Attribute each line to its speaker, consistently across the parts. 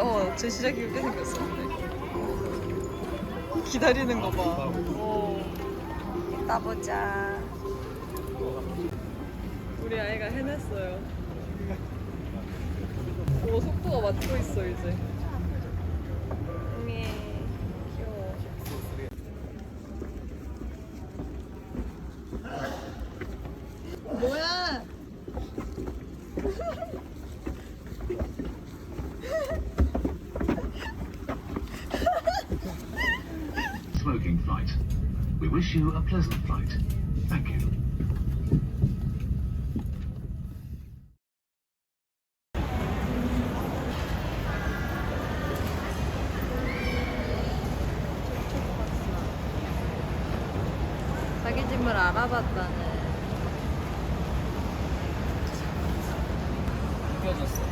Speaker 1: 귀여워. 제 진짜 귀엽게 생겼어. 기다리는 거 봐. 오. 이따 보자. 우리 아이가 해냈어요. 오, 속도가 맞고 있어, 이제. 예, 귀여워. 뭐야?
Speaker 2: smoking flight. We wish you a pleasant flight. Thank you.
Speaker 1: 자기 집을 알아봤다는.
Speaker 3: 구겨졌어.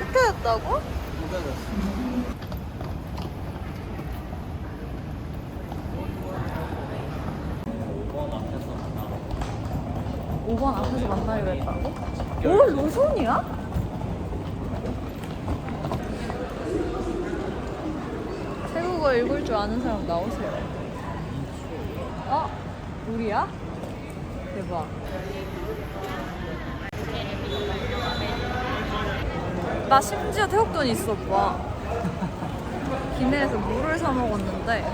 Speaker 1: 흑해였다고?
Speaker 3: 구겨졌어. 5번 앞에서 만나.
Speaker 1: 5번 앞에서 만나기로 했다고? 오, 로손이야? 태국어 읽을 줄 아는 사람 나오세요. 어? 우리야? 대박. 나 심지어 태국 돈 있어, 오빠. 기내에서 물을 사 먹었는데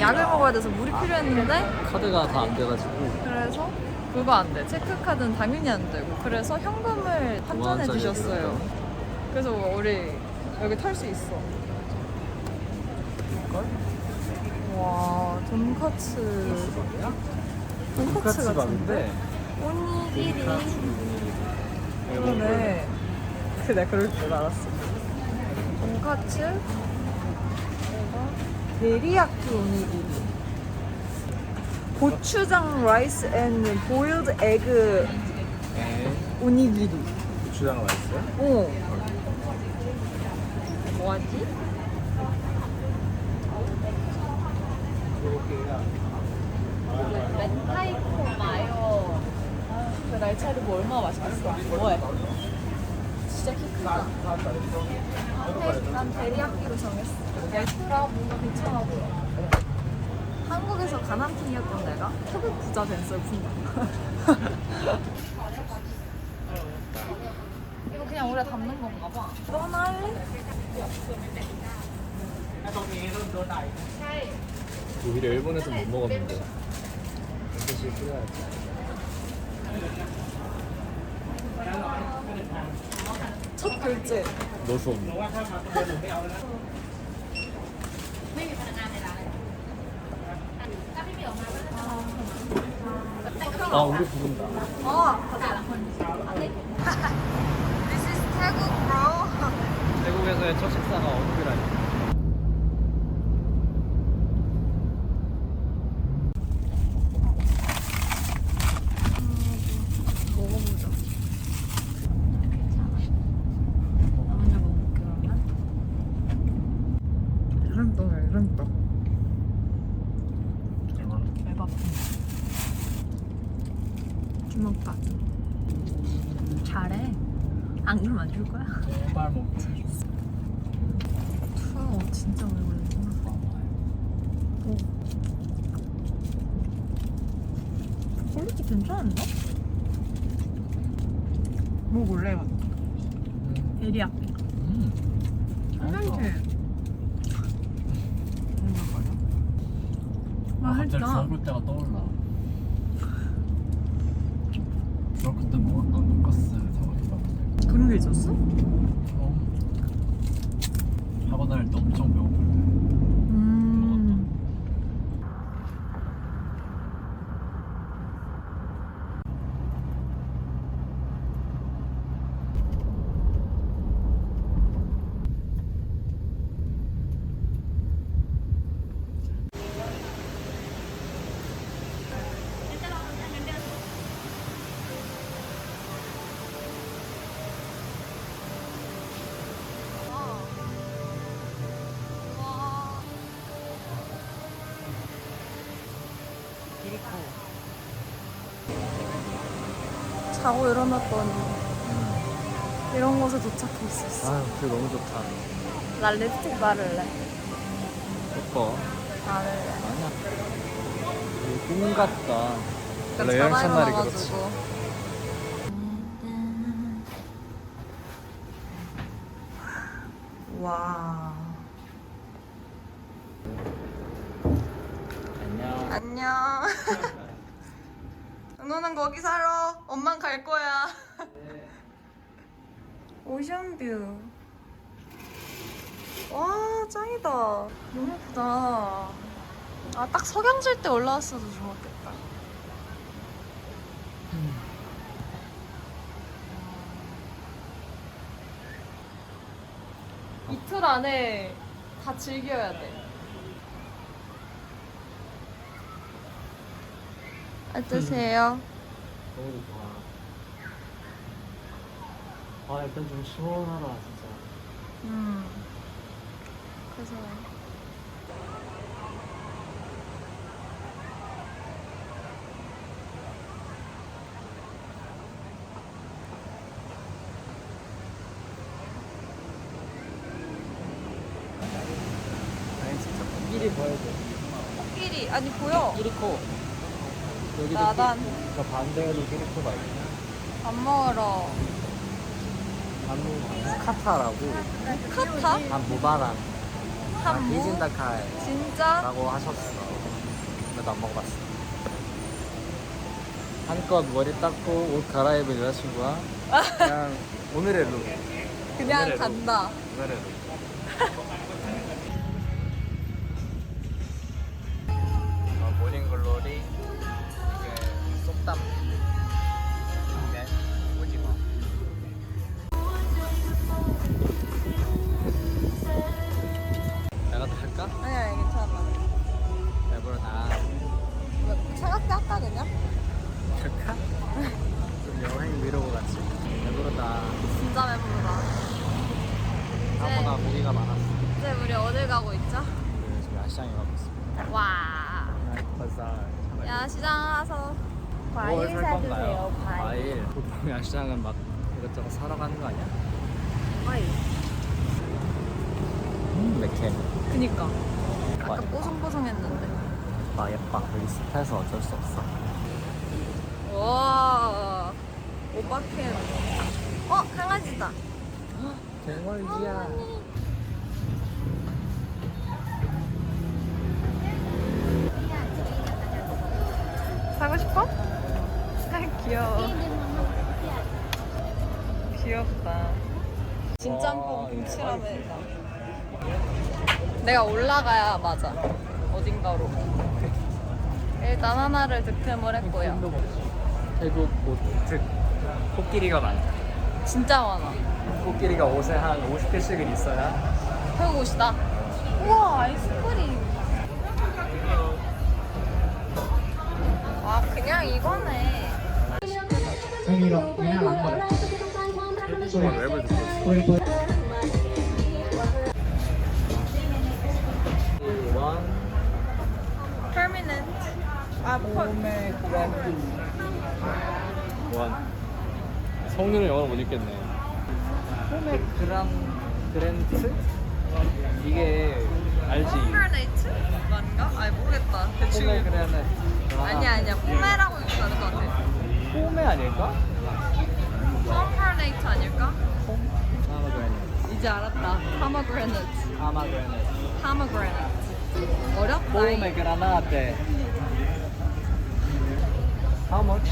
Speaker 1: 약을 먹어야 돼서 물이 필요했는데
Speaker 3: 카드가 다 안 돼가지고.
Speaker 1: 그래서 그거 안 돼. 체크카드는 당연히 안 되고. 그래서 현금을 환전해 주셨어요. 그래서 우리 여기 탈수 있어. 와, 돈카츠. 돈카츠 같은데? 오니기리. 그러네. 그래, 그럴 줄 알았어. 돈카츠. 그리고 데리야끼 오니기리. 고추장 라이스 앤 보일드 에그
Speaker 3: 에
Speaker 1: 오니기리.
Speaker 3: 고추장 맛있어요?
Speaker 1: 어. 뭐하지? 멘타이코 마요. 그 날차리 뭐 얼마나 맛있겠어. 뭐해? 진짜 키 크다. 데- 난 데리야끼로 정했어. 엑스트라 뭔가 괜찮아 보여. 한국에서 가난핑이었던 내가 태국 부자 된 슬픈가. 이거 그냥 우리가 담는 건가 봐. 떠날래?
Speaker 3: 오히려 일본에서 못 먹었는데. 사실 필요하지.
Speaker 1: 첫 글째.
Speaker 3: 노솜. 아 우리 부른다.
Speaker 1: 어, 가자. This is 태국, bro.
Speaker 3: 태국에서의 첫 식사가 어묵이라니.
Speaker 1: 먹어보자. 괜찮아. 나 먼저 먹을게, 그러면. 이름떡이야, 이름떡. 배 아픈데. 주먹 봐. 잘해. 안 그러면 안 줄 거야?
Speaker 3: 정말 먹지.
Speaker 1: 투어 진짜 오래 걸리구나. 오. 퀄리티 괜찮은데? 뭐 먹을래? 에리야.
Speaker 3: 음.
Speaker 1: 괜찮지? 맛있다.
Speaker 3: 중학교 때가 떠올라. 중학교 때 먹었던 돈가스 생각해봤는데
Speaker 1: 그런 게 있었어?
Speaker 3: 어. 학원 다닐 때 엄청 배고플 때
Speaker 1: 있고. 자고 일어날 뻔 음. 이런 곳에 도착해 있었어.
Speaker 3: 아유 뷰 너무 좋다.
Speaker 1: 나 립스틱 바를래.
Speaker 3: 예뻐.
Speaker 1: 바를래.
Speaker 3: 아니야. 꿈 같다. 원래 여행 날이 그렇지.
Speaker 1: 음. 와.
Speaker 3: 안녕.
Speaker 1: 은호는 거기 살아. 엄만 갈 거야. 오션뷰. 와, 짱이다. 너무 예쁘다. 아, 딱 석양질 때 올라왔어도 좋았겠다. 이틀 안에 다 즐겨야 돼. 어떠세요?
Speaker 3: 너무 좋아. 아, 약간 좀 시원하다, 진짜.
Speaker 1: 음. 그래서
Speaker 3: 아니, 진짜 코끼리 보여줘.
Speaker 1: 코끼리 아니 보여.
Speaker 3: 끼리 코. 여기도
Speaker 1: 나단.
Speaker 3: 저 반대에도 끼리코가 있네.
Speaker 1: 밥 먹으러.
Speaker 3: 반무 스카타라고.
Speaker 1: 카타?
Speaker 3: 반무바란.
Speaker 1: 한무?
Speaker 3: 이진다카라고
Speaker 1: 진짜?
Speaker 3: 하셨어. 근데 나안 먹어봤어. 한껏 머리 닦고 옷 갈아입은 여자친구와 그냥 오늘의 룩.
Speaker 1: 그냥
Speaker 3: 오늘의
Speaker 1: 간다.
Speaker 3: 오늘의 룩. 오징어 내가
Speaker 1: 괜찮아.
Speaker 3: 배부르다
Speaker 1: 뭐, 차갑게 할까 그냥?
Speaker 3: 할까? 좀 여행 미루고 같이 배부르다
Speaker 1: 진짜 배부르다.
Speaker 3: 나보다 고기가 많았어
Speaker 1: 이제 우리 어딜 가고 있죠?
Speaker 3: 우리 지금 야시장에 가고 있습니다
Speaker 1: 와.
Speaker 3: 바जार
Speaker 1: 야시장 가서 과일
Speaker 3: 뭘 살 건가요?
Speaker 1: 사주세요. 과일.
Speaker 3: 과일 보통 야시장은 막 이것저것 사러 가는 거 아니야?
Speaker 1: 과일.
Speaker 3: 음 맥케
Speaker 1: 그니까. 아까
Speaker 3: 과일.
Speaker 1: 뽀송뽀송했는데.
Speaker 3: 아 예뻐 여기 습해서 어쩔 수 없어
Speaker 1: 와. 오바캔. 어 강아지다.
Speaker 3: 대머리야
Speaker 1: 귀여워. 귀엽다. 진짬뽕
Speaker 3: 와,
Speaker 1: 김치라면이다. 내가 올라가야 맞아. 어딘가로. 일단 하나를 득템을 했고요.
Speaker 3: 태국 옷특 코끼리가 많다
Speaker 1: 진짜 많아.
Speaker 3: 코끼리가 옷에 한 50개씩은 있어야
Speaker 1: 태국 옷이다. 우와 아이스크림. 아 그냥 이거네.
Speaker 3: 랩을 있어 원
Speaker 1: Permanent. 아 펄.
Speaker 3: 원 성률은 영어를 못 읽겠네 포메그람 그랜트? 이게 알지?
Speaker 1: Permanent? 맞나? 아니 모르겠다. 대충.
Speaker 3: 포메그라네트
Speaker 1: 아니야 아니야 포메라고 읽으면 되는 것 같아.
Speaker 3: 포메 아닐까?
Speaker 1: Pomegranate 아닐까?
Speaker 3: 포메그라네트
Speaker 1: 이제 알았다. Pomegranate.
Speaker 3: 아마그라네트
Speaker 1: Pomegranate. 어렵다.
Speaker 3: 포메그라나테 How much?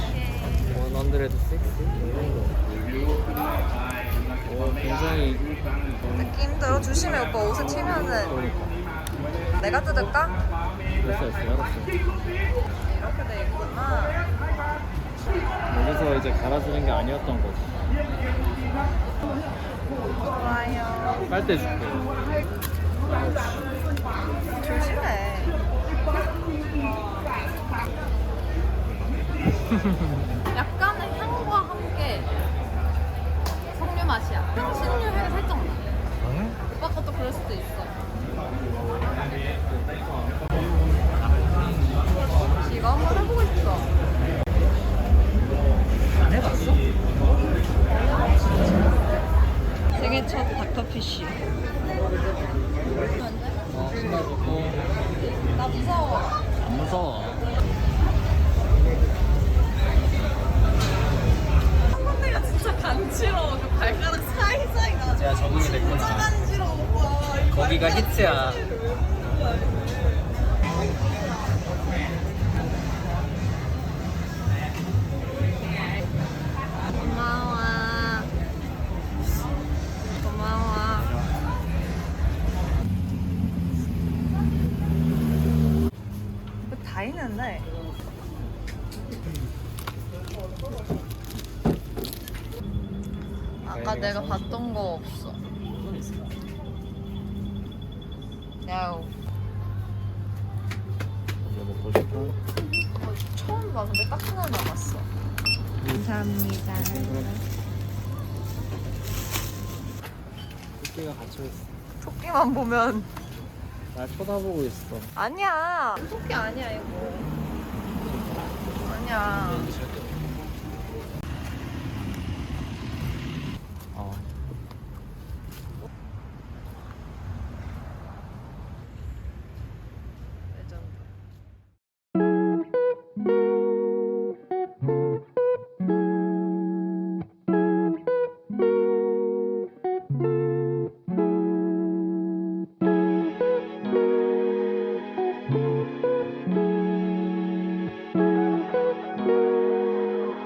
Speaker 3: 160? 오, 굉장히
Speaker 1: 느낌 들어 조심해 오빠 옷에 튀면은
Speaker 3: 그러니까
Speaker 1: 내가 뜯을까?
Speaker 3: 됐어 됐어 알았어
Speaker 1: 이렇게 돼 있구나.
Speaker 3: 여기서 이제 갈아주는 게 아니었던 거지
Speaker 1: 좋아요.
Speaker 3: 빨대 줄게
Speaker 1: 조심해. 약간의 향과 함께 석류 맛이야. 향신료 향이 살짝 나. 오빠 것도 그럴 수도 있어. 이거 한번 해보고 싶어.
Speaker 3: 안 해봤어?
Speaker 1: 생애 첫 닥터피쉬.
Speaker 3: 어, 신발 벗고
Speaker 1: 나 무서워.
Speaker 3: 안 무서워.
Speaker 1: 내가 진짜 간지러워. 그 발가락 사이사이가.
Speaker 3: 제가 적응이 됐구나.
Speaker 1: 간지러워. 이
Speaker 3: 거기가 히트야.
Speaker 1: 내가 봤던 거 없어. 야우.
Speaker 3: 먹고 싶어?
Speaker 1: 어, 처음 봐. 근데 딱 하나 남았어. 감사합니다.
Speaker 3: 토끼가 갇혀 있어.
Speaker 1: 토끼만 보면
Speaker 3: 날 쳐다보고 있어.
Speaker 1: 아니야. 토끼 아니야 이거. 아니야.